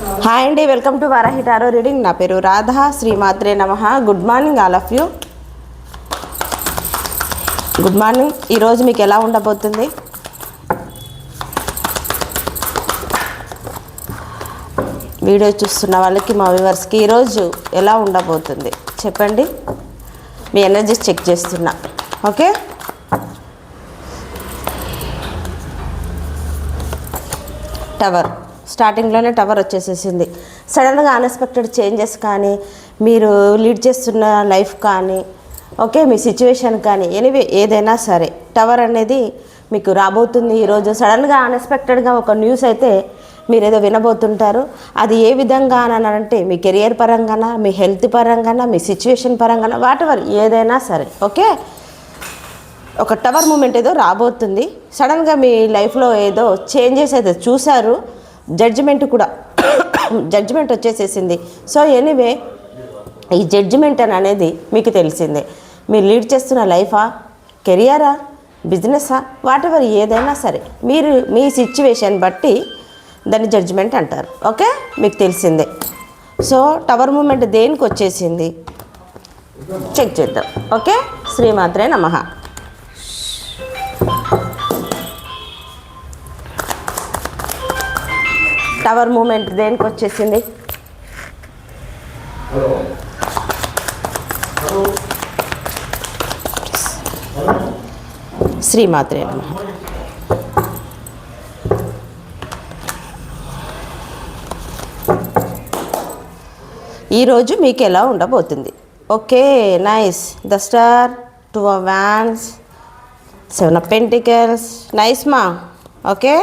Hi అండి welcome to Varahi tarot reading. నా పేరు రాధా శ్రీమాత్రే నమ. Good morning all of you. Good morning. ఈరోజు మీకు ఎలా ఉండబోతుంది? వీడియో చూస్తున్న వాళ్ళకి మా వ్యూవర్స్కి ఈరోజు ఎలా ఉండబోతుంది? చెప్పండి. మీ ఎనర్జీస్ చెక్ చేస్తున్నా. ఓకే? టవర్. స్టార్టింగ్లోనే టవర్ వచ్చేసేసింది. సడన్గా అన్ఎక్స్పెక్టెడ్ చేంజెస్ కానీ మీరు లీడ్ చేస్తున్న లైఫ్ కానీ ఓకే మీ సిచ్యువేషన్ కానీ ఎనివే ఏదైనా సరే టవర్ అనేది మీకు రాబోతుంది ఈరోజు సడన్గా అన్ఎక్స్పెక్టెడ్గా ఒక న్యూస్ అయితే మీరు ఏదో వినబోతుంటారు. అది ఏ విధంగా అని అంటే మీ కెరియర్ పరంగానా మీ హెల్త్ పరంగానా మీ సిచ్యువేషన్ పరంగానా వాటెవర్ ఏదైనా సరే ఓకే? ఒక టవర్ మూమెంట్ ఏదో రాబోతుంది. సడన్గా మీ లైఫ్లో ఏదో చేంజెస్ అయితే చూశారు. జడ్జిమెంట్ కూడా జడ్జిమెంట్ వచ్చేసేసింది. సో ఎనీవే ఈ జడ్జిమెంట్ అని అనేది మీకు తెలిసిందే. మీరు లీడ్ చేస్తున్న లైఫా కెరియరా బిజినెసా వాటెవర్ ఏదైనా సరే మీరు మీ సిచ్యువేషన్ బట్టి దాన్ని జడ్జిమెంట్ అంటారు. ఓకే? మీకు తెలిసిందే. సో టవర్ మూమెంట్ దేనికి వచ్చేసింది చెక్ చేద్దాం. ఓకే? శ్రీమాత్రే నమహా టవర్ మూమెంట్ దేనికి వచ్చేసింది? శ్రీమాత్రే నమ. ఈరోజు మీకు ఎలా ఉండబోతుంది? Okay nice. The star two of wands seven of pentacles. Nice మా. Okay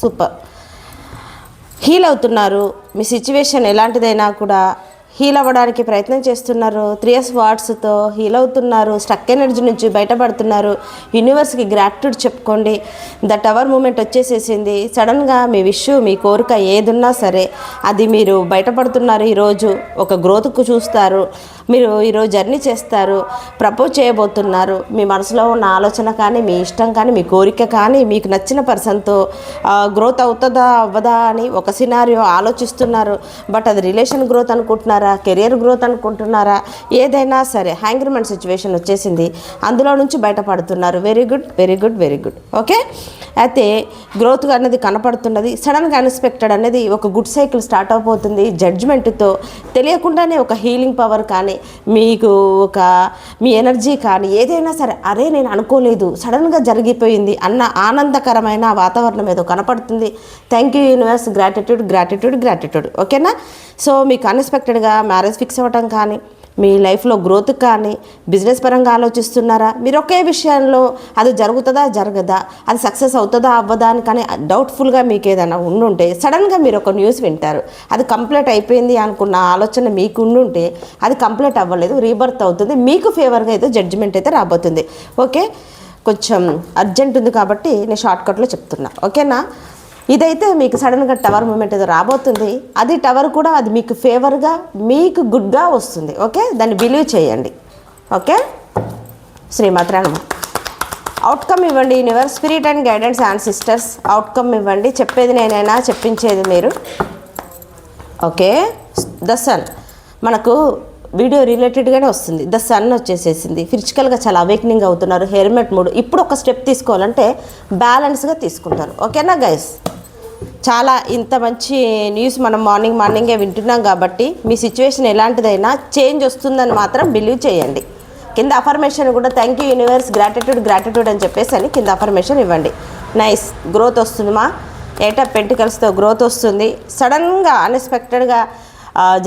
super. హీల్ అవుతున్నారు. మీ సిచ్యువేషన్ ఎలాంటిదైనా కూడా హీల్ అవ్వడానికి ప్రయత్నం చేస్తున్నారు. త్రీ ఎస్ వార్డ్స్తో హీల్ అవుతున్నారు. స్టక్ ఎనర్జీ నుంచి బయటపడుతున్నారు. యూనివర్స్కి గ్రాట్యూడ్ చెప్పుకోండి. ద టవర్ మూమెంట్ వచ్చేసేసింది. సడన్గా మీ విష్ మీ కోరిక ఏదున్నా సరే అది మీరు బయటపడుతున్నారు. ఈరోజు ఒక గ్రోత్కు చూస్తారు. మీరు ఈరోజు జర్నీ చేస్తారు ప్రపోజ్ చేయబోతున్నారు. మీ మనసులో ఉన్న ఆలోచన కానీ మీ ఇష్టం కానీ మీ కోరిక కానీ మీకు నచ్చిన పర్సన్తో గ్రోత్ అవుతుందా అవ్వదా అని ఒక సినారియో ఆలోచిస్తున్నారు. బట్ అది రిలేషన్ గ్రోత్ అనుకుంటున్నారా కెరియర్ గ్రోత్ అనుకుంటున్నారా ఏదైనా సరే హ్యాంగ్రిమెంట్ సిచ్యువేషన్ వచ్చేసింది. అందులో నుంచి బయటపడుతున్నారు. Very good very good very good okay అయితే గ్రోత్ అనేది కనపడుతున్నది. సడన్గా అన్ఎక్స్పెక్టెడ్ అనేది ఒక గుడ్ సైకిల్ స్టార్ట్ అయిపోతుంది జడ్జ్మెంట్తో తెలియకుండానే ఒక హీలింగ్ పవర్ కానీ మీకు ఒక మీ ఎనర్జీ కానీ ఏదైనా సరే అరే నేను అనుకోలేదు సడన్గా జరిగిపోయింది అన్న ఆనందకరమైన వాతావరణం ఏదో కనపడుతుంది. Thank you universe gratitude gratitude gratitude ఓకేనా సో మీకు అన్ఎక్స్పెక్టెడ్గా మ్యారేజ్ ఫిక్స్ అవ్వటం కానీ మీ లైఫ్లో గ్రోత్ కానీ బిజినెస్ పరంగా ఆలోచిస్తున్నారా? మీరు ఒకే విషయంలో అది జరుగుతుందా? జరగదా? అది సక్సెస్ అవుతుందా? అవ్వదా? అని కానీ డౌట్ఫుల్గా మీకు ఏదైనా ఉండుంటే సడన్గా మీరు ఒక న్యూస్ వింటారు. అది కంప్లీట్ అయిపోయింది అనుకున్న ఆలోచన మీకు ఉండుంటే అది కంప్లీట్ అవ్వలేదు రీబర్త్ అవుతుంది. మీకు ఫేవర్గా అయితే జడ్జిమెంట్ అయితే రాబోతుంది. ఓకే? కొంచెం అర్జెంట్ ఉంది కాబట్టి నేను షార్ట్కట్లో చెప్తున్నా. ఓకేనా? ఇదైతే మీకు సడన్గా టవర్ మూమెంట్ ఏదో రాబోతుంది. అది టవర్ కూడా అది మీకు ఫేవర్గా మీకు గుడ్గా వస్తుంది. ఓకే? దాన్ని బిలీవ్ చేయండి. ఓకే? శ్రీమాత్రానమ్మ అవుట్కమ్ ఇవ్వండి universe spirit and guidance and sisters outcome ఇవ్వండి. చెప్పేది నేనైనా చెప్పించేది మీరు. ఓకే? ద సన్ మనకు వీడియో రిలేటెడ్గానే వస్తుంది. ద సన్ వచ్చేసేసింది. ఫిజికల్గా చాలా అవేక్నింగ్ అవుతున్నారు. హెల్మెట్ మూడు. ఇప్పుడు ఒక స్టెప్ తీసుకోవాలంటే బ్యాలెన్స్గా తీసుకుంటారు. ఓకేనా గైస్ చాలా ఇంత మంచి న్యూస్ మనం మార్నింగ్ మార్నింగే వింటున్నాం కాబట్టి మీ సిచ్యువేషన్ ఎలాంటిదైనా చేంజ్ వస్తుందని మాత్రం బిలీవ్ చేయండి. కింద అఫర్మేషన్ కూడా thank you universe gratitude gratitude అని చెప్పేసి అని కింద అఫర్మేషన్ ఇవ్వండి. నైస్ గ్రోత్ వస్తుంది మా. ఎయిట్ ఆఫ్ పెంటికల్స్తో గ్రోత్ వస్తుంది. సడన్గా అన్ఎక్స్పెక్టెడ్గా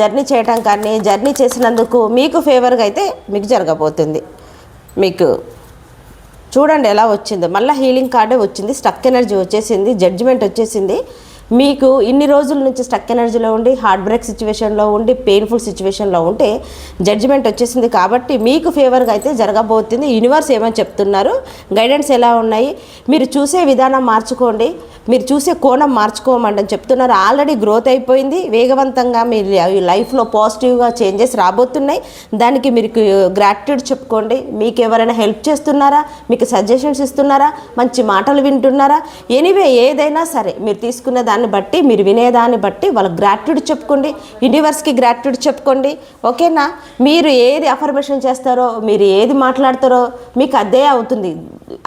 జర్నీ చేయటం కానీ జర్నీ చేసినందుకు మీకు ఫేవర్గా అయితే మీకు జరగబోతుంది. మీకు చూడండి ఎలా వచ్చింది. మళ్ళీ హీలింగ్ కార్డే వచ్చింది. స్టక్ ఎనర్జీ వచ్చేసింది. జడ్జిమెంట్ వచ్చేసింది. మీకు ఇన్ని రోజుల నుంచి స్టక్ ఎనర్జీలో ఉండి హార్ట్ బ్రేక్ సిచ్యువేషన్లో ఉండి పెయిన్ఫుల్ సిచ్యువేషన్లో ఉంటే జడ్జిమెంట్ వచ్చేసింది కాబట్టి మీకు ఫేవర్గా అయితే జరగబోతుంది. యూనివర్స్ ఏమని చెప్తున్నారు? గైడెన్స్ ఎలా ఉన్నాయి? మీరు చూసే విధానం మార్చుకోండి. మీరు చూసే కోణం మార్చుకోమండి అని చెప్తున్నారు. ఆల్రెడీ గ్రోత్ అయిపోయింది. వేగవంతంగా మీ లైఫ్లో పాజిటివ్గా చేంజెస్ రాబోతున్నాయి. దానికి మీరు గ్రాట్యూడ్ చెప్పుకోండి. మీకు ఎవరైనా హెల్ప్ చేస్తున్నారా? మీకు సజెషన్స్ ఇస్తున్నారా? మంచి మాటలు వింటున్నారా? ఎనీవే ఏదైనా సరే మీరు తీసుకున్న దాని దాన్ని బట్టి మీరు వినేదాన్ని బట్టి వాళ్ళ గ్రాట్యుడ్ చెప్పుకోండి యూనివర్స్కి గ్రాట్యుడ్ చెప్పుకోండి. ఓకేనా మీరు ఏది అఫర్మేషన్ చేస్తారో మీరు ఏది మాట్లాడతారో మీకు అదే అవుతుంది.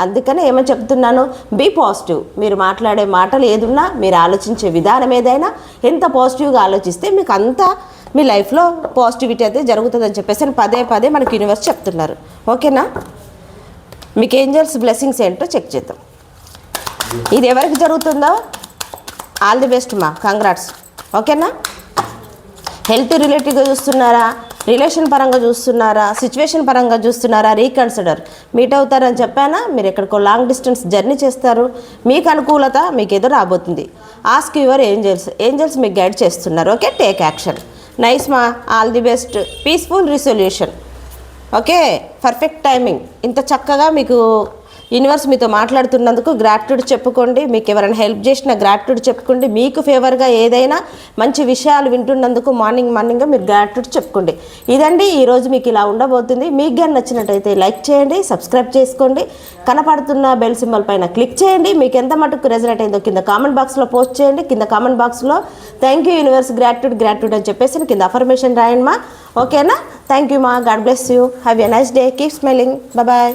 అందుకనే ఏమని చెప్తున్నాను? బీ పాజిటివ్ మీరు మాట్లాడే మాటలు ఏదున్నా మీరు ఆలోచించే విధానం ఏదైనా ఎంత పాజిటివ్గా ఆలోచిస్తే మీకు అంతా మీ లైఫ్లో పాజిటివిటీ అయితే జరుగుతుందని చెప్పేసి పదే పదే మనకి యూనివర్స్ చెప్తున్నారు. ఓకేనా మీకు ఏంజల్స్ బ్లెస్సింగ్స్ ఏంటో చెక్ చేద్దాం. ఇది ఎవరికి జరుగుతుందో? ఆల్ ది బెస్ట్ మా. కంగ్రాట్స్ ఓకేనా? హెల్త్ రిలేటివ్గా చూస్తున్నారా? రిలేషన్ పరంగా చూస్తున్నారా? సిచ్యువేషన్ పరంగా చూస్తున్నారా? రీకన్సిడర్. మీట్ అవుతారని చెప్పానా? మీరు ఎక్కడికో లాంగ్ డిస్టెన్స్ జర్నీ చేస్తారు. మీకు అనుకూలత మీకు ఎదురు రాబోతుంది. ఆస్క్ యువర్ ఏంజల్స్ ఏంజల్స్ మీకు గైడ్ చేస్తున్నారు. ఓకే టేక్ యాక్షన్ నైస్ మా. All the best peaceful resolution okay perfect timing ఇంత చక్కగా మీకు యూనివర్స్ మీతో మాట్లాడుతున్నందుకు గ్రాట్యూడ్ చెప్పుకోండి. మీకు ఎవరైనా హెల్ప్ చేసిన గ్రాట్యుడ్ చెప్పుకోండి. మీకు ఫేవర్గా ఏదైనా మంచి విషయాలు వింటున్నందుకు మార్నింగ్ మార్నింగ్ మీరు గ్రాట్యుడ్ చెప్పుకోండి. ఇదండి ఈరోజు మీకు ఇలా ఉండబోతుంది. మీకు కానీ నచ్చినట్టయితే లైక్ చేయండి సబ్స్క్రైబ్ చేసుకోండి. కనపడుతున్న బెల్ సింబల్ పైన క్లిక్ చేయండి. మీకు ఎంత మటుకు రెజనేట్ అయిందో కింద కామెంట్ బాక్స్లో పోస్ట్ చేయండి. కింద కామెంట్ బాక్స్లో thank you universe gratitude gratitude అని చెప్పేసి కింద అఫర్మేషన్ రాయండి మా. ఓకేనా థ్యాంక్ యూ మా. God bless you have a nice day keep smiling bye